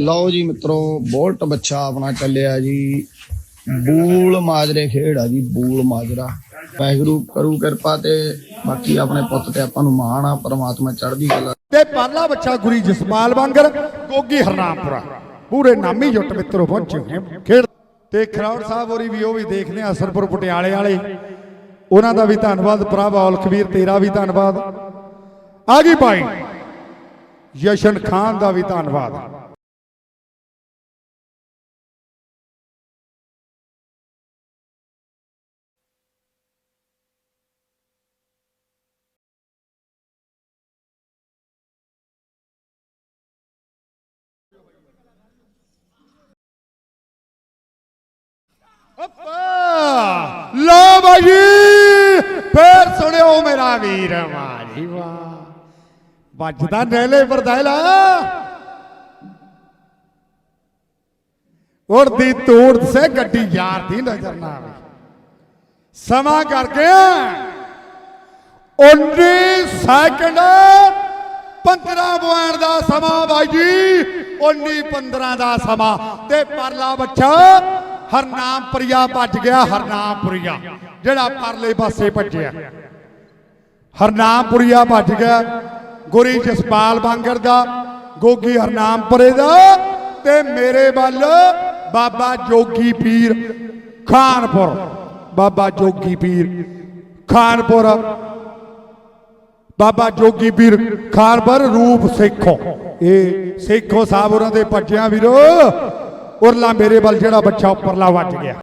ਲਓ ਜੀ ਮਿੱਤਰੋ, ਬੋਲਟ ਬੱਚਾ ਆਪਣਾ ਚੱਲਿਆ ਜੀ। ਬੂਲ ਮਾਜਰੇ ਖੇਡ ਆ ਜੀ, ਬੂਲ ਮਾਜਰਾ। ਵਾਹਿਗੁਰੂ ਕਰੂ ਕਿਰਪਾ ਤੇ, ਬਾਕੀ ਆਪਣੇ ਪੁੱਤ ਤੇ ਆਪਾਂ ਨੂੰ ਮਾਣ ਆ, ਪਰਮਾਤਮਾ ਚੜ੍ਹਦੀ ਕਲਾ। ਤੇ ਪਰਲਾ ਬੱਚਾ ਗੁਰੀ ਜਸਪਾਲ ਵਾਂਗਰ, ਗੋਗੀ ਹਰਨਾਮਪੁਰਾ। ਪੂਰੇ ਨਾਮੀ ਜੁੱਟ ਮਿੱਤਰੋ, ਪਹੁੰਚੇ ਖੇਡ ਤੇ ਖਰੌੜ ਸਾਹਿਬ ਹੋਰੀ ਵੀ ਉਹ ਵੀ ਦੇਖਦੇ ਆ, ਅਸਰਪੁਰ ਪਟਿਆਲੇ ਵਾਲੇ। ਉਹਨਾਂ ਦਾ ਵੀ ਧੰਨਵਾਦ ਪ੍ਰਭ ਔਲ ਕਬੀਰ ਤੇਰਾ ਵੀ ਧੰਨਵਾਦ। ਆ ਗਈ ਭਾਈ ਯਸ਼ਨ ਖਾਨ ਦਾ ਵੀ ਧੰਨਵਾਦ। ਲੋ ਫੇਰ ਸੁਣਿਓ ਮੇਰਾ ਵੀਰ ਵਾਹ ਵਾਹ। ਵੱਜਦਾ ਨੇਲੇ ਵਰਦਾਇਲਾ ਉੜਦੀ ਤੋੜ ਸੇ ਗੱਡੀ ਯਾਰ ਦੀ ਨਜ਼ਰ ਨਾ ਆਵੇ। ਸਮਾਂ ਕਰਕੇ ਗਿਆ। 19 ਸੈਕਿੰਡ 15 ਪੁਆਇੰਟ ਦਾ ਸਮਾਂ ਬਾਈ ਜੀ 19 15 ਦਾ ਸਮਾਂ। ਤੇ ਪਰਲਾ ਬੱਚਾ ਹਰਨਾਮਪੁਰੀਆ ਭੱਜ ਗਿਆ ਹਰਨਾਮਪੁਰੀਆ ਜਿਹੜਾ ਪਰਲੇ ਪਾਸੇ ਭੱਜਿਆ। ਹਰਨਾਮਪੁਰੀਆ ਭੱਜ ਗਿਆ। ਗੁਰੀ ਜਸਪਾਲ ਬਾਂਗਰ ਦਾ, ਗੋਗੀ ਹਰਨਾਮਪੁਰੇ ਦਾ ਤੇ ਮੇਰੇ ਵੱਲ ਬਾਬਾ ਜੋਗੀ ਪੀਰ ਖਾਨਪੁਰ। ਬਾਬਾ ਜੋਗੀ ਪੀਰ ਖਾਨਪੁਰ। ਬਾਬਾ ਜੋਗੀ ਪੀਰ ਖਾਨਪੁਰ ਰੂਪ ਸੇਖੋ। ਇਹ ਸੇਖੋ ਸਾਹਿਬ ਉਹਨਾਂ ਦੇ ਭੱਜਿਆ ਵੀਰੋ। ਉਰਲਾ ਮੇਰੇ ਵੱਲ ਜਿਹੜਾ ਬੱਚਾ ਉੱਪਰਲਾ ਵੱਜ ਗਿਆ।